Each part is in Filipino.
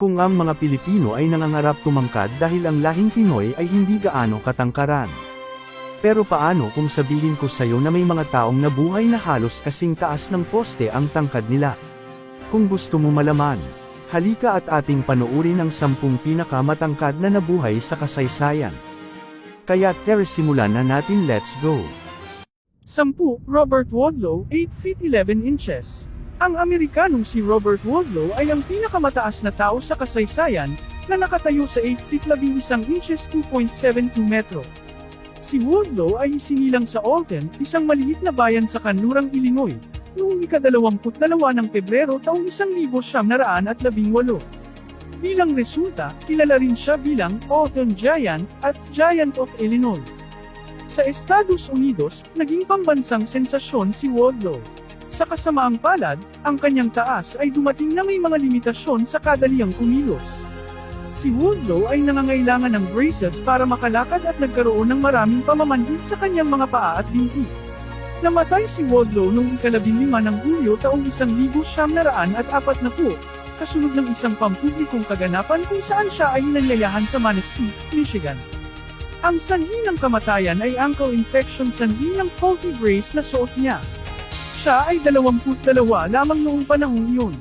Kung ang mga Pilipino ay nangangarap tumangkad dahil ang lahing Pinoy ay hindi gaano katangkaran. Pero paano kung sabihin ko sa'yo na may mga taong nabuhay na halos kasing taas ng poste ang tangkad nila? Kung gusto mo malaman, halika at ating panuuri ng sampung pinakamatangkad na nabuhay sa kasaysayan. Kaya tara simulan na natin let's go. 10. Robert Wadlow, 8 feet 11 inches. Ang Amerikanong si Robert Wadlow ay ang pinakamataas na tao sa kasaysayan, na nakatayo sa 8 feet 11 inches 2.72 metro. Si Wadlow ay isinilang sa Alton, isang maliit na bayan sa kanlurang Illinois, noong ika-22 ng Pebrero taong 1918. Bilang resulta, kilala rin siya bilang Alton Giant at Giant of Illinois. Sa Estados Unidos, naging pambansang sensasyon si Wadlow. Sa kasamaang palad, ang kanyang taas ay dumating na may mga limitasyon sa kadaliang kumilos. Si Wadlow ay nangangailangan ng braces para makalakad at nagkaroon ng maraming pamamanhid sa kanyang mga paa at binti. Namatay si Wadlow noong ikalabing lima ng Hulyo taong 1940, kasunod ng isang pampublikong kaganapan kung saan siya ay nanyayahan sa Manistee, Michigan. Ang sanhi ng kamatayan ay ankle infection sanhi ng faulty brace na suot niya. Siya ay 22 lamang noong panahon yun.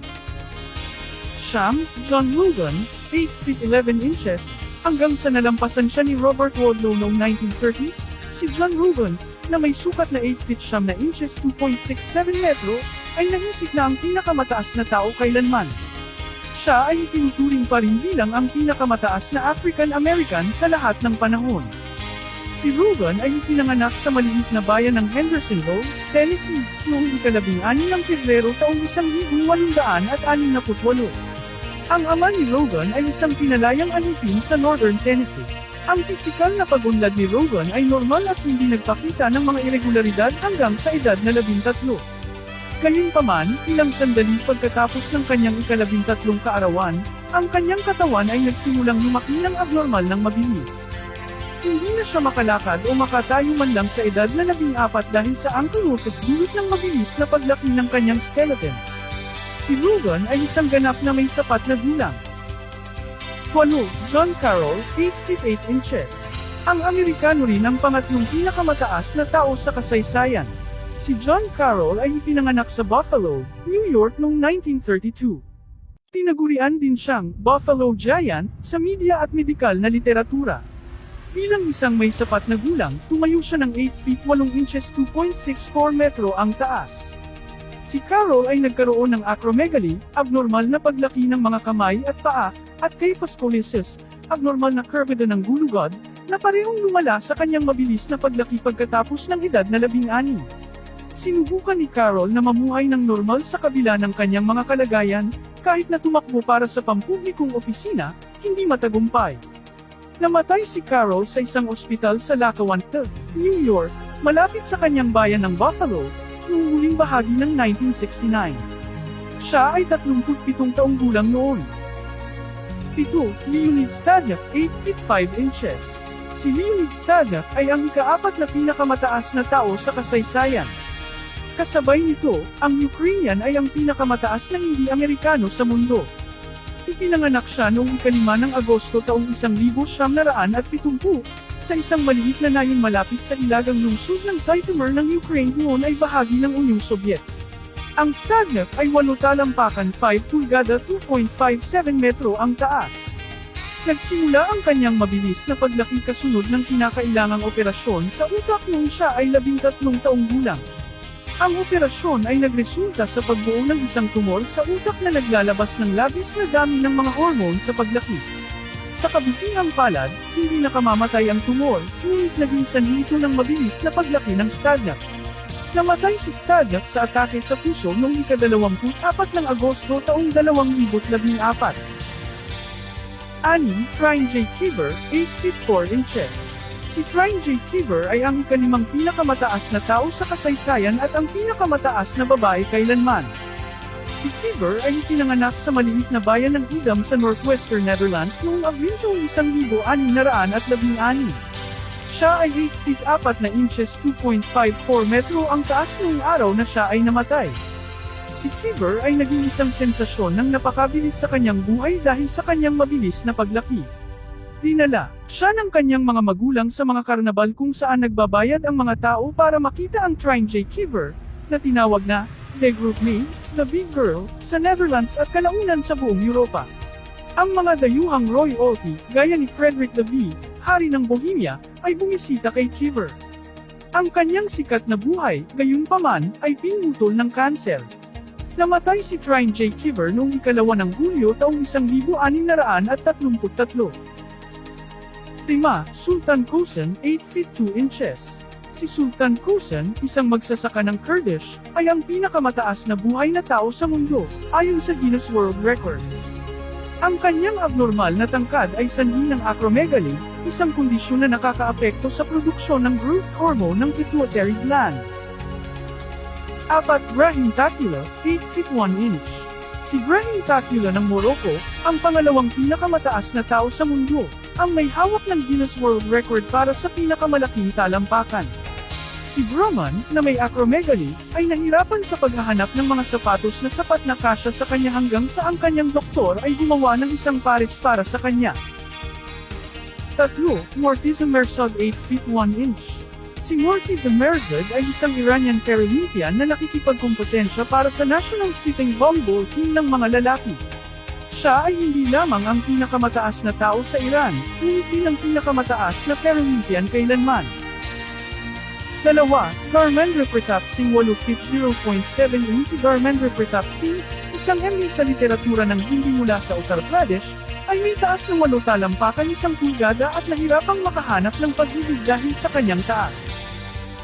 Siyam, John Logan, 8 feet 11 inches, hanggang sa nalampasan siya ni Robert Wadlow noong 1930s, si John Ruben, na may sukat na 8 feet siyam na inches 2.67 metro, ay naisip na ang pinakamataas na tao kailanman. Siya ay itinuturing pa rin bilang ang pinakamataas na African American sa lahat ng panahon. Si Ruben ay ipinanganak sa maliit na bayan ng Hendersonville, Tennessee, noong ikalabing ani ng Pebrero taong 1868. Ang ama ni Rogan ay isang pinalayang alipin sa Northern Tennessee. Ang pisikal na pagunlad ni Rogan ay normal at hindi nagpakita ng mga irregularidad hanggang sa edad na labintatlo. Gayunpaman, ilang sandali pagkatapos ng kanyang ikalabintatlong kaarawan, ang kanyang katawan ay nagsimulang lumaki ng abnormal ng mabilis. Hindi na siya makalakad o makatayo man lang sa edad na labing apat dahil sa ankylosis dulot ng mabilis na paglaki ng kanyang skeleton. Si Ruben ay isang ganap na may sapat na gulang. 8. John Carroll, 8 feet 8 inches. Ang Amerikano rin ang pangatlong pinakamataas na tao sa kasaysayan. Si John Carroll ay ipinanganak sa Buffalo, New York noong 1932. Tinagurian din siyang Buffalo Giant sa media at medikal na literatura. Bilang isang may sapat na gulang, tumayo siya ng 8 feet 8 inches 2.64 metro ang taas. Si Carroll ay nagkaroon ng acromegaly, abnormal na paglaki ng mga kamay at paa, at kyphoscoliosis, abnormal na curvature ng gulugod, na parehong lumala sa kanyang mabilis na paglaki pagkatapos ng edad na labing anim. Sinubukan ni Carroll na mamuhay ng normal sa kabila ng kanyang mga kalagayan, kahit na tumakbo para sa pampublikong opisina, hindi matagumpay. Namatay si Carroll sa isang ospital sa Lackawanna, New York, malapit sa kanyang bayan ng Buffalo, noong huling bahagi ng 1969. Siya ay 37 taong gulang noon. 7. Leonid Stadyak, 8 feet 5 inches. Si Leonid Stadyak ay ang ikaapat na pinakamataas na tao sa kasaysayan. Kasabay nito, ang Ukrainian ay ang pinakamataas na hindi Amerikano sa mundo. Ipinanganak siya noong ikalima ng Agosto taong 1970 sa isang maliit na nayon malapit sa ilagang lungsod ng Zhytomyr ng Ukraine noon ay bahagi ng Unyong Sobyet. Ang Stadnak ay 8 talampakan 5 pulgada 2.57 metro ang taas. Nagsimula ang kanyang mabilis na paglaki kasunod ng kinakailangang operasyon sa utak noong siya ay 13 taong gulang. Ang operasyon ay nagresulta sa pagbuo ng isang tumor sa utak na naglalabas ng labis na dami ng mga hormone sa paglaki. Sa kabutiang palad, hindi nakamamatay ang tumor, ngunit naging sanhi ito ng mabilis na paglaki ng Stadnak. Namatay si Stadnak sa atake sa puso noong ika-24 ng Agosto taong 2014. Ani, Trine J. Kiver, 8 feet 4 inches. Si Trine J. Kiver ay ang ikalimang pinakamataas na tao sa kasaysayan at ang pinakamataas na babae kailanman. Si Kiver ay ipinanganak sa maliit na bayan ng Edam sa northwestern Netherlands noong Abril taong 1616. Siya ay 8 feet 4 na inches 2.54 metro ang taas noong araw na siya ay namatay. Si Kiver ay naging isang sensasyon ng napakabilis sa kanyang buhay dahil sa kanyang mabilis na paglaki. Dinala siya ng kanyang mga magulang sa mga karnabal kung saan nagbabayad ang mga tao para makita ang Trine J. Kiver, na tinawag na The Group Name, The Big Girl, sa Netherlands at kalaunan sa buong Europa. Ang mga dayuhang royalty, gaya ni Frederick V, hari ng Bohemia, ay bumisita kay Kiver. Ang kanyang sikat na buhay, gayunpaman, ay pinutol ng kanser. Namatay si Trine J. Kiver noong ikalawa ng Hulyo taong 1633. 5. Sultan Kosen, 8 feet 2 inches. Si Sultan Kosen, isang magsasaka ng Kurdish, ay ang pinakamataas na buhay na tao sa mundo, ayon sa Guinness World Records. Ang kanyang abnormal na tangkad ay sanhi ng acromegaly, isang kondisyon na nakakaapekto sa produksyon ng growth hormone ng pituitary gland. 4. Brahim Takula, 8 feet 1 inch. Si Brahim Takula ng Morocco, ang pangalawang pinakamataas na tao sa mundo, ang may hawak ng Guinness World Record para sa pinakamalaking talampakan. Si Brahman, na may acromegaly, ay nahirapan sa paghahanap ng mga sapatos na sapat na kasya sa kanya hanggang sa ang kanyang doktor ay gumawa ng isang pares para sa kanya. Tatlo, Mortiz Mersad 8 feet 1 inch. Si Mortiz Merzad ay isang Iranian Paralympian na nakikipagkompetensya para sa national sitting volleyball team ng mga lalaki. Siya ay hindi lamang ang pinakamataas na tao sa Iran, ngunit din ang pinakamataas na Paralympian kailanman. Dalawa, Dharmendra Pratap Singh 8 feet 0.7 in si Dharmendra Pratap Singh, isang ME sa literatura ng Hindi mula sa Uttar Pradesh, ay may taas ng 8 talampakan isang pulgada at nahirapang makahanap ng pag-ibig dahil sa kanyang taas.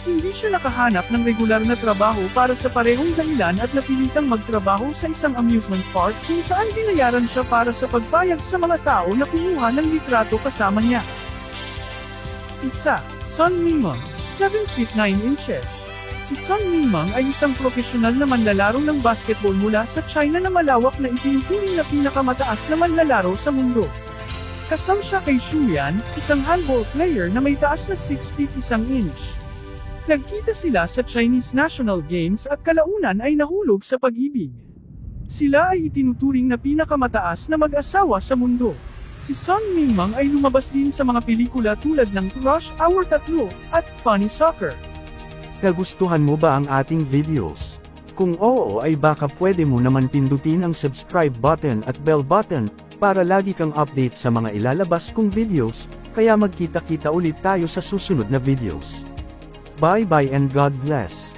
Hindi siya nakahanap ng regular na trabaho para sa parehong dahilan at napilitang magtrabaho sa isang amusement park kung saan binayaran siya para sa pagpayag sa mga tao na kumuha ng litrato kasama niya. Isa, Sun Mingmong, 7 feet 9 inches. Si Sun Mingmong ay isang profesional na manlalaro ng basketball mula sa China na malawak na itinuturing na pinakamataas na manlalaro sa mundo. Kasam siya kay Xu Yan, isang handball player na may taas na 6 feet 1 inch. Nagkita sila sa Chinese National Games at kalaunan ay nahulog sa pag-ibig. Sila ay itinuturing na pinakamataas na mag-asawa sa mundo. Si Sun Mingmang ay lumabas din sa mga pelikula tulad ng Rush Hour 3 at Funny Soccer. Kagustuhan mo ba ang ating videos? Kung oo ay baka pwede mo naman pindutin ang subscribe button at bell button, para lagi kang update sa mga ilalabas kong videos, kaya magkita-kita ulit tayo sa susunod na videos. Bye bye and God bless.